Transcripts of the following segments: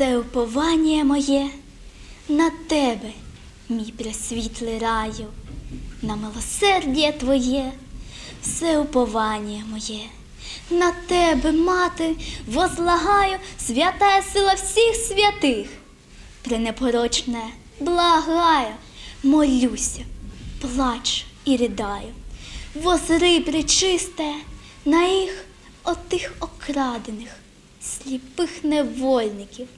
уповання моє на тебе, мій пресвітлий раю, на милосердя твоє, все уповання моє. На тебе, мати, возлагаю свята сила всіх святих. Пренепорочне, благаю, молюся, плачу і ридаю. Возри причисте на їх отих окрадених, сліпих невольників.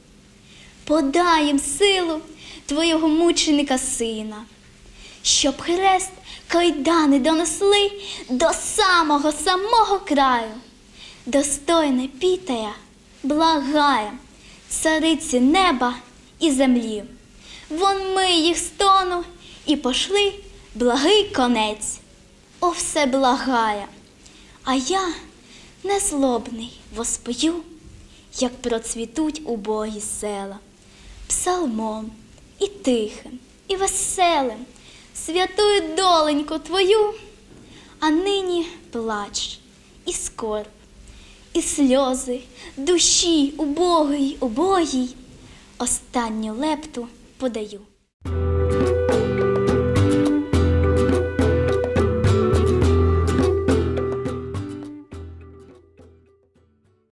Подай їм силу твого мученика сина, щоб хрест кайдани донесли до самого самого краю. Достойне пітая, благає, цариці неба і землі. Вон ми їх стону і пошли благий конець. О, все благає, а я незлобний воспою, як процвітуть убогі села, псалмом і тихим, і веселим, святую доленьку твою, а нині плач і скорб, і сльози душі убогій, убогій, останню лепту подаю.